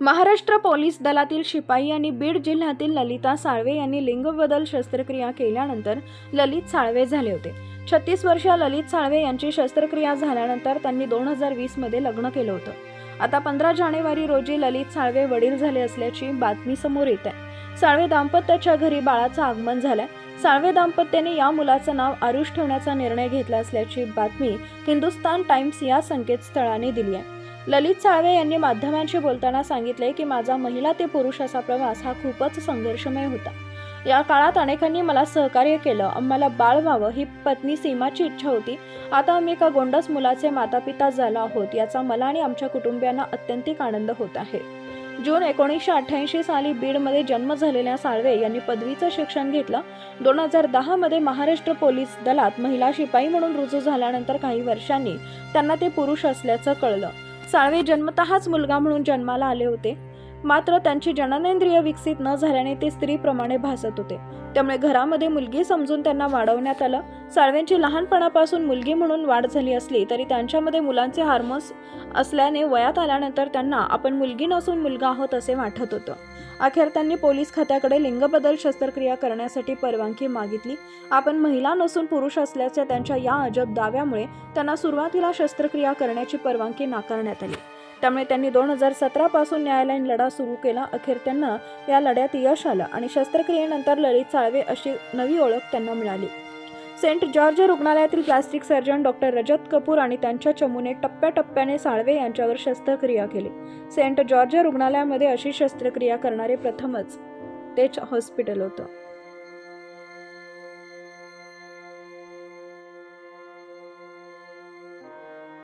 Maharashtra police दलातील शिपाई आणि बीड जिल्ह्यातील ललिता साळवे यांनी लिंगबदल शस्त्रक्रिया केल्यानंतर ललित साळवे झाले होते. छत्तीस वर्षीय ललित साळवे यांची शस्त्रक्रिया झाल्यानंतर त्यांनी दोन हजार वीसमध्ये लग्न केलं होतं. आता पंधरा जानेवारी रोजी ललित साळवे वडील झाले असल्याची बातमी समोर येत आहे. साळवे दाम्पत्याच्या घरी बाळाचं आगमन झालंय साळवे दाम्पत्याने या मुलाचं नाव आरुष ठेवण्याचा निर्णय घेतला असल्याची बातमी हिंदुस्तान टाइम्स या संकेतस्थळाने दिली आहे. ललित साळवे यांनी माध्यमांशी बोलताना सांगितले की माझा महिला ते पुरुष असा प्रवास हा खूपच संघर्षमय होता. या काळात अनेकांनी मला सहकार्य केलं आम्हाला बाळ व्हावं ही पत्नी सीमाची इच्छा होती. आता आम्ही एका गोंडस मुलाचे मातापिता झालो आहोत याचा मला आणि आमच्या कुटुंबियांना अत्यंतिक आनंद होत आहे. जून एकोणीसशे अठ्ठ्याऐंशी साली बीडमध्ये जन्म झालेल्या साळवे यांनी पदवीचं शिक्षण घेतलं. दोन हजार दहामध्ये महाराष्ट्र पोलीस दलात महिला शिपाई म्हणून रुजू झाल्यानंतर काही वर्षांनी त्यांना ते पुरुष असल्याचं कळलं. साळवे जन्मतःच मुलगा म्हणून जन्माला आले होते. मात्र त्यांची जननेंद्रिय विकसित न झाल्याने ते स्त्रीप्रमाणे भासत होते. त्यामुळे घरामध्ये मुलगी समजून त्यांना वाढवण्यात आलं. साळवेंची लहानपणापासून मुलगी म्हणून वाढ झाली असली तरी त्यांच्यामध्ये मुलांचे हार्मोन्स असल्याने वयात आल्यानंतर त्यांना आपण मुलगी नसून मुलगा आहोत असे वाटत होतं. अखेर त्यांनी पोलीस खात्याकडे लिंगबदल शस्त्रक्रिया करण्यासाठी परवानगी मागितली. आपण महिला नसून पुरुष असल्याच्या त्यांच्या या अजब दाव्यामुळे त्यांना सुरुवातीला शस्त्रक्रिया करण्याची परवानगी नाकारण्यात आली. त्यामुळे त्यांनी दोन हजार सतरा पासून न्यायालयीन लढा सुरू केला. अखेर त्यांना या लढ्यात यश आलं आणि शस्त्रक्रियेनंतर ललित साळवे अशी नवी ओळख त्यांना मिळाली. सेंट जॉर्ज रुग्णालयातील plastic surgeon doctor Rajat Kapoor आणि त्यांच्या चमूने टप्प्याटप्प्याने साळवे यांच्यावर शस्त्रक्रिया केली. सेंट जॉर्ज रुग्णालयामध्ये अशी शस्त्रक्रिया करणारे प्रथमच तेच हॉस्पिटल होतं.